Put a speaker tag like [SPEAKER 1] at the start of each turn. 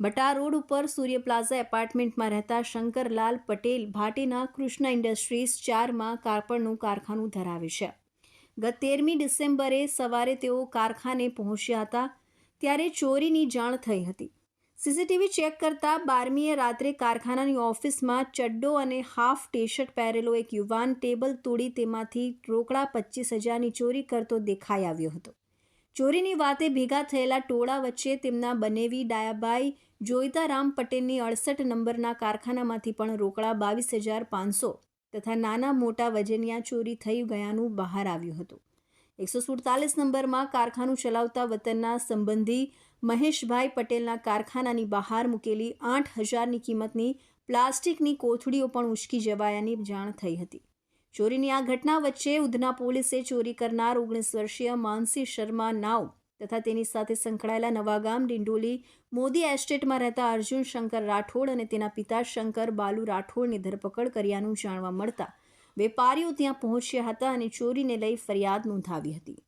[SPEAKER 1] બટા રોડ ઉપર સૂર્ય પ્લાઝા એપાર્ટમેન્ટમાં રહેતા શંકરલાલ પટેલ ભાટીના કૃષ્ણા ઇન્ડસ્ટ્રીઝ ચારમાં કાપડનું કારખાનું ધરાવે છે. ગત તેરમી ડિસેમ્બરે સવારે તેઓ કારખાને પહોંચ્યા હતા, ત્યારે ચોરીની જાણ થઈ હતી. સીસીટીવી ચેક કરતા બારમીએ રાત્રે કારખાનાની ઓફિસમાં ચડ્ડો અને હાફ ટી શર્ટ પહેરેલો એક યુવાન ટેબલ તોડી તેમાંથી રોકડા પચીસ હજારની ચોરી કરતો દેખાઈ આવ્યો હતો. ચોરીની વાતે ભેગા થયેલા ટોળા વચ્ચે તેમના બનેવી ડાયાબાઈ જોઈતારામ પટેલની અડસઠ નંબરના કારખાનામાંથી પણ રોકડા બાવીસ હજાર પાંચસો તથા નાના મોટા વજનિયા ચોરી થઈ ગયાનું બહાર આવ્યું હતું. એકસો સુડતાલીસ નંબરમાં કારખાનું ચલાવતા વતનના સંબંધી મહેશભાઈ પટેલના કારખાનાની બહાર મૂકેલી આઠ હજારની કિંમતની પ્લાસ્ટિકની કોથળીઓ પણ ઉચકી જવાયાની જાણ થઈ હતી. ચોરીની આ ઘટના વચ્ચે ઉધના પોલીસે ચોરી કરનાર ઓગણીસ વર્ષીય માનસી શર્મા નાવ તથા તેની સાથે સંકળાયેલા નવાગામ ડિંડોલી મોદી એસ્ટેટમાં રહેતા અર્જુન શંકર રાઠોડ અને તેના પિતા શંકર બાલુ રાઠોડની ધરપકડ કર્યાનું જાણવા મળતા વેપારીઓ ત્યાં પહોંચ્યા હતા અને ચોરીને લઈ ફરિયાદ નોંધાવી હતી.